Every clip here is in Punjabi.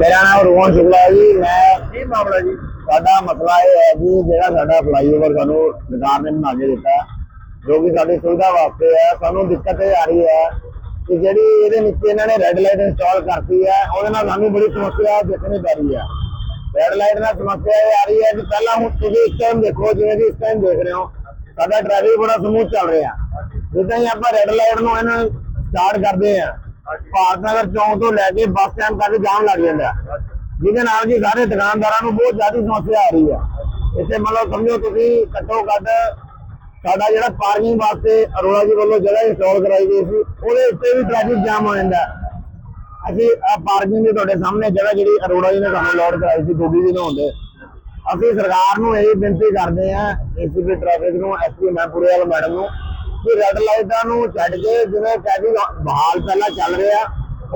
ਮੇਰਾ ਨਾਮ ਰੋਹਨ ਸ਼ੁਕਲਾ ਹੈ ਜੀ ਮੈਂ ਕੀ ਮਾਮਲਾ ਜੀ? ਸਾਡਾ ਮਸਲਾ ਇਹ ਹੈ ਜੀ ਜਿਹੜਾ ਸਾਡਾ ਫਲਾਈਓਵਰ ਸਾਨੂੰ ਸਰਕਾਰ ਨੇ ਬਣਾ ਕੇ ਦਿੱਤਾ ਜੋ ਕਿ ਸਾਡੀ ਸੁਵਿਧਾ ਵਾਸਤੇ ਹੈ। ਸਾਨੂੰ ਦਿੱਕਤ ਇਹ ਆ ਰਹੀ ਹੈ ਕਿ ਜਿਹੜੀ ਇਹਦੇ ਨੀਚੇ ਇਹਨਾਂ ਨੇ ਰੈੱਡ ਲਾਈਟ ਇੰਸਟਾਲ ਕਰਤੀ ਹੈ ਉਹਦੇ ਨਾਲ ਸਾਨੂੰ ਬੜੀ ਸਮੱਸਿਆ ਦੇਖਣੀ ਪੈ ਰਹੀ ਹੈ। ਰੈੱਡ ਲਾਈਟ ਨਾਲ ਸਮੱਸਿਆ ਇਹ ਆ ਰਹੀ ਹੈ ਕਿ ਪਹਿਲਾਂ ਹੁਣ ਤੁਸੀਂ ਇਸ ਟਾਈਮ ਦੇਖੋ ਜਿਵੇਂ ਕਿ ਇਸ ਟਾਈਮ ਦੇਖ ਰਹੇ ਹੋ ਸਾਡਾ ਟ੍ਰੈਫਿਕ ਬੜਾ ਸਮੂਥ ਚੱਲ ਰਿਹਾ। ਜਿੱਦਾਂ ਹੀ ਆਪਾਂ ਰੈੱਡ ਲਾਈਟ ਨੂੰ ਇਹਨੂੰ ਸਟਾਰਟ ਕਰਦੇ ਆ ਭਾਰਤ ਚੌਂਕ ਤੋਂ ਲੈ ਕੇ ਬੱਸ ਸਟੈਂਡ ਤੱਕ ਜਾਮ ਲੱਗ ਜਾਂਦਾ। ਜਿਹਦੇ ਨਾਲ ਕਿ ਸਾਰੇ ਦੁਕਾਨਦਾਰਾਂ ਨੂੰ ਬਹੁਤ ਜ਼ਿਆਦਾ ਸਮੱਸਿਆ ਆ ਰਹੀ ਹੈ ਇੱਥੇ ਮਤਲਬ ਸਮਝੋ ਤੁਸੀਂ ਘੱਟੋ ਘੱਟ ਸਾਡਾ ਜਿਹੜਾ ਪਾਰਕਿੰਗ ਵਾਸਤੇ ਅਰੋੜਾ ਜੀ ਵੱਲੋਂ ਜਗ੍ਹਾ ਇੰਸਟਾਲ ਕਰਾਈ ਗਈ ਸੀ, ਉਹਦੇ ਉੱਤੇ ਵੀ ਟ੍ਰੈਫਿਕ ਜਾਮ ਹੋ ਜਾਂਦਾ। ਅਸੀਂ ਆ ਪਾਰਕਿੰਗ ਦੀ ਤੁਹਾਡੇ ਸਾਹਮਣੇ ਜਗ੍ਹਾ ਜਿਹੜੀ ਅਰੋੜਾ ਜੀ ਨੇ ਸਾਨੂੰ ਲੋਡ ਕਰਾਈ ਸੀ, ਗੋਗੀ ਜੀ ਨੂੰ ਹੁੰਦੇ। ਅਸੀਂ ਸਰਕਾਰ ਨੂੰ ਇਹ ਬੇਨਤੀ ਕਰਦੇ ਹਾਂ ਏਸੀਪੀ ਟ੍ਰੈਫਿਕ ਨੂੰ ਐਸਪੀ ਮਹਿਪੁਰੇ ਵਾਲੇ ਮੈਡਮ ਨੂੰ ਕਿ ਰੈੱਡ ਲਾਈਟਾਂ ਨੂੰ ਛੱਡ ਕੇ ਜਿਵੇਂ ਟ੍ਰੈਫਿਕ ਬਹਾਲ ਪਹਿਲਾਂ ਚੱਲ ਰਿਹਾ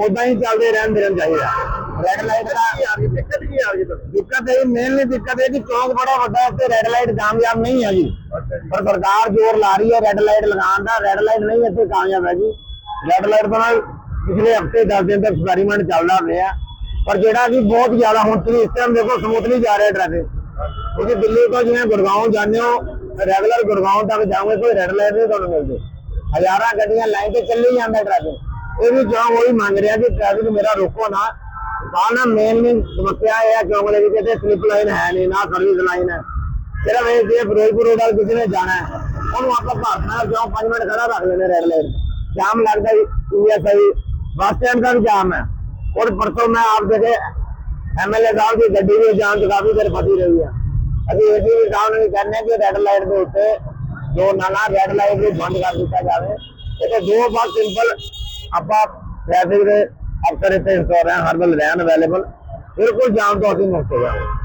ਉਦਾਂ ਹੀ ਚੱਲਦੇ ਰਹਿਣ ਦੇਣਾ ਚਾਹੀਦਾ। ਰੈੱਡ ਲਾਈਟ ਦਾ ਦਿੱਕਤ ਕੀ ਆ ਰਹੀ ਦਿੱਕਤ ਇਹ ਮੇਨਲੀ ਦਿੱਕਤ ਇਹ ਕਿ ਚੌਂਕ ਬੜਾ ਵੱਡਾ ਹੈ ਤੇ ਰੈੱਡ ਲਾਈਟ ਕਾਮਯਾਬ ਨਹੀਂ ਹੈ ਜੀ। ਪਰ ਸਰਕਾਰ ਜ਼ੋਰ ਲਾ ਰਹੀ ਹੈ ਰੈੱਡ ਲਾਈਟ ਲਗਾਉਣ ਦਾ ਰੈੱਡ ਲਾਈਟ ਨਹੀਂ ਇੱਥੇ ਕਾਮਯਾਬ ਹੈ ਜੀ। ਰੈੱਡ ਲਾਈਟ ਨਾਲ ਪਿਛਲੇ ਹਫ਼ਤੇ 10 ਦਿਨ ਤੱਕ ਐਕਸਪੈਰੀਮੈਂਟ ਚੱਲਦਾ ਰਿਹਾ ਪਰ ਜਿਹੜਾ ਕਿ ਬਹੁਤ ਜ਼ਿਆਦਾ ਹੁਣ ਤੁਸੀਂ ਇਸ ਟਾਈਮ ਦੇਖੋ ਸਮੂਥਲੀ ਜਾ ਰਿਹਾ ਟ੍ਰੈਫਿਕ ਤੁਸੀਂ ਦਿੱਲੀ ਤੋਂ ਜਿਵੇਂ ਗੁਰਗਾਉਂ ਜਾਂਦੇ ਹੋ ਰੈਗੂਲਰ ਗੁਰਗਾਉਂ ਤੱਕ ਜਾਓਗੇ ਕੋਈ ਰੈੱਡ ਲਾਈਟ ਨਹੀਂ ਤੁਹਾਨੂੰ ਮਿਲਦੀ ਹਜ਼ਾਰਾਂ ਗੱਡੀਆਂ ਲਾਈਨ ਤੇ ਚੱਲੀ ਜਾਂਦਾ ਟ੍ਰੈਫਿਕ ਇਹ ਵੀ ਚੌਂਕ ਉਹੀ ਮੰਗ ਰਿਹਾ ਕਿ ਟ੍ਰੈਫਿਕ ਮੇਰਾ ਰੋਕੋ ਨਾ ਤਾਂ ਨਾ ਮੇਨ ਮੇਨ ਸਮੱਸਿਆ ਇਹ ਹੈ ਚੌਂਕ ਦੇ ਵਿੱਚ ਤੇ ਸਲਿੱਪ ਲਾਈਨ ਹੈ ਨਹੀਂ ਨਾ ਸਰਵਿਸ ਲਾਈਨ ਹੈ ਸਿਰਫ ਇਹ ਜੇ ਫਿਰੋਜ਼ਪੁਰ ਰੋਡ ਵੱਲ ਕਿਸੇ ਨੇ ਜਾਣਾ ਹੈ ਉਹਨੂੰ ਆਪਾਂ ਭਾਰਤ ਨਾਲ ਕਿਉਂ 5 ਮਿੰਟ ਖੜਾ ਰੱਖ ਲੈਂਦੇ ਰੈਡ ਲਾਈਟ ਜਾਮ ਲੱਗਦਾ ਜੀ ਪੀਐਸਆਈ ਬੱਸ ਸਟੈਂਡ ਦਾ ਵੀ ਜਾਮ ਹੈ ਔਰ ਪਰਸੋਂ ਮੈਂ ਆਪ ਦੇखे ਐਮਐਲਏ ਸਾਹਿਬ ਦੀ ਗੱਡੀ ਵੀ ਜਾਮ ਚ ਕਾਫੀ ਦੇਰ ਫਸੀ ਰਹੀ ਹੈ ਅਸੀਂ ਇਹ ਵੀ ਸਾਹਿਬ ਨੂੰ ਵੀ ਕਹਿੰਦੇ ਕਿ ਰੈਡ ਲਾਈਟ ਦੇ ਉੱਤੇ ਜੋ ਨਾਲਾ ਰੈਡ ਲਾਈਟ ਨੂੰ ਬੰਦ ਕਰ ਦਿੱਤਾ ਜਾਵੇ। ਇਹ ਦੋ ਬਹੁਤ ਸਿੰਪਲ ਆਪਾਂ ਟ੍ਰੈਫਿਕ ਦੇ ਅਫਸਰ ਇੱਥੇ ਇੰਸਟਾਲ ਹੈ, ਹਰ ਵੇਲੇ ਰਹਿਣ ਅਵੇਲੇਬਲ ਬਿਲਕੁਲ ਜਾਮ ਤੋਂ ਅਸੀਂ ਮੁਕਤ ਹੋ ਜਾਵਾਂਗੇ।